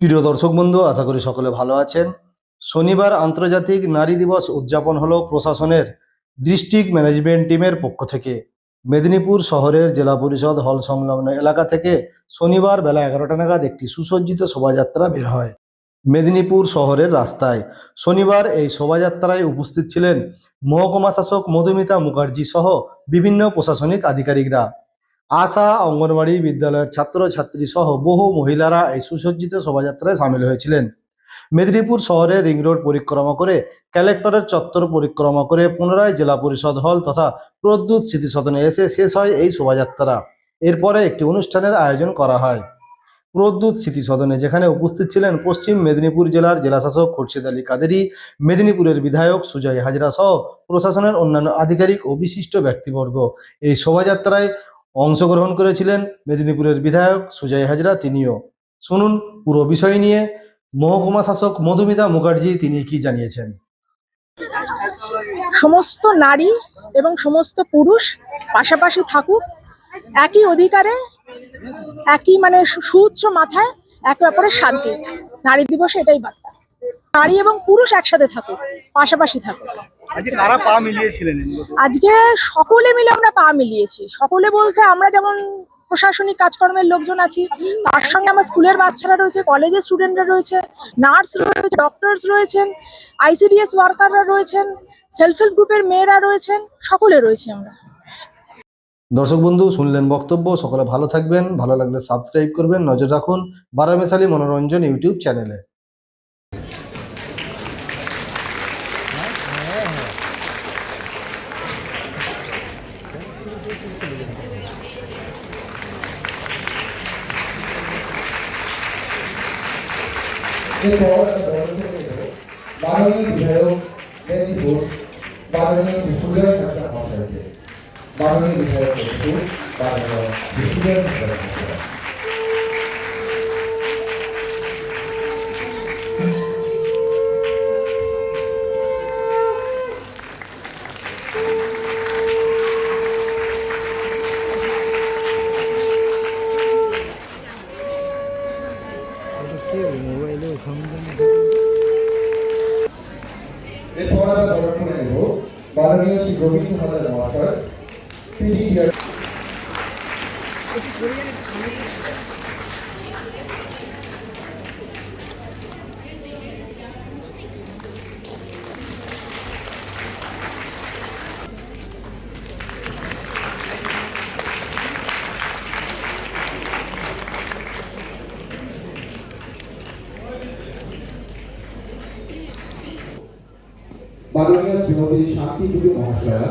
প্রিয় দর্শক বন্ধু, আশা করি সকলে ভালো আছেন। শনিবার আন্তর্জাতিক নারী দিবস উদযাপন হলো প্রশাসনের ডিস্ট্রিক্ট ম্যানেজমেন্ট টিমের পক্ষ থেকে। মেদিনীপুর শহরের জেলা পরিষদ হল সংলগ্ন এলাকা থেকে শনিবার বেলা এগারোটা নাগাদ একটি সুসজ্জিত শোভাযাত্রা বের হয়। মেদিনীপুর শহরের রাস্তায় শনিবার এই শোভাযাত্রায় উপস্থিত ছিলেন মহকুমা শাসক মধুমিতা মুখার্জি সহ বিভিন্ন প্রশাসনিক আধিকারিকরা। আশা অঙ্গনবাড়ি বিদ্যালয়ের ছাত্রছাত্রী সহ বহু মহিলারা এই সুসজ্জিত শোভাযাত্রায় সামিল হয়েছিলেন। মেদিনীপুর শহরে রিং রোড পরিক্রমা করে, কালেক্টরের চত্বর পরিক্রমা করে পুনরায় জেলা পরিষদ হল তথা প্রদ্যুৎ স্মৃতিসদনে এসে শেষ হয় এই শোভাযাত্রা। এরপরে একটি অনুষ্ঠানের আয়োজন করা হয়। প্রদ্যুৎ স্মৃতিসদনে যেখানে উপস্থিত ছিলেন পশ্চিম মেদিনীপুর জেলার জেলাশাসক খুরশিদ আলী কাদেরি, মেদিনীপুরের বিধায়ক সুজয় হাজরা সহ প্রশাসনের অন্যান্য আধিকারিক ও বিশিষ্ট ব্যক্তিবর্গ। এই শোভাযাত্রায় অংশগ্রহণ করেছিলেন মেদিনীপুরের বিধায়ক সুজয় হাজরা তিনিও। শুনুন পুরো বিষয় নিয়ে, মহকুমা শাসক মধুমিতা মুখার্জি তিনি কি জানিয়েছেন? সমস্ত নারী এবং সমস্ত পুরুষ পাশাপাশি থাকুক, একই অধিকারে, একই মানে সু- সুউচ্চ মাথায়, একে অপরের দিক। নারী দিবসে এটাই বার্তা। নারী এবং পুরুষ একসাথে থাকুক, পাশাপাশি থাকুক। আজকে কারা পা মিলিয়েছিলেন আজকে সকলে মিলে আমরা পা মিলিয়েছি। সকলে বলতে আমরা যেমন প্রশাসনিক কাজকর্মের লোকজন আছি তার সঙ্গে আমার স্কুলের বাচ্চারা রয়েছে কলেজের স্টুডেন্টরা রয়েছে নার্স রয়েছে ডক্টরস রয়েছেন আইসিডিএস ওয়ার্কাররা রয়েছেন সেলফ হেল্প গ্রুপের মেয়েরা রয়েছেন সকলে রয়েছে আমরা। দর্শক বন্ধু শুনলেন বক্তব্য সকলে ভালো থাকবেন ভালো লাগলে সাবস্ক্রাইব করবেন নজর রাখুন বারামেশালী মনোরঞ্জন ইউটিউব চ্যানেলে। 만 원이 주세요. 내 돈. 만 원이 주수면 다시 한번 봐야 돼. 만 원이 주세요. 만 원이 주수면 다시 한번 봐야 돼. সুপ্রিয় ভাষা মহাশয় এরপর আমরা দলক্ষণে নেব মাননীয় শ্রী গোবিন্দ হাজার মহাশয় পিডি মাননীয় শ্রীমতী শান্তি দেবী মহাশয়া।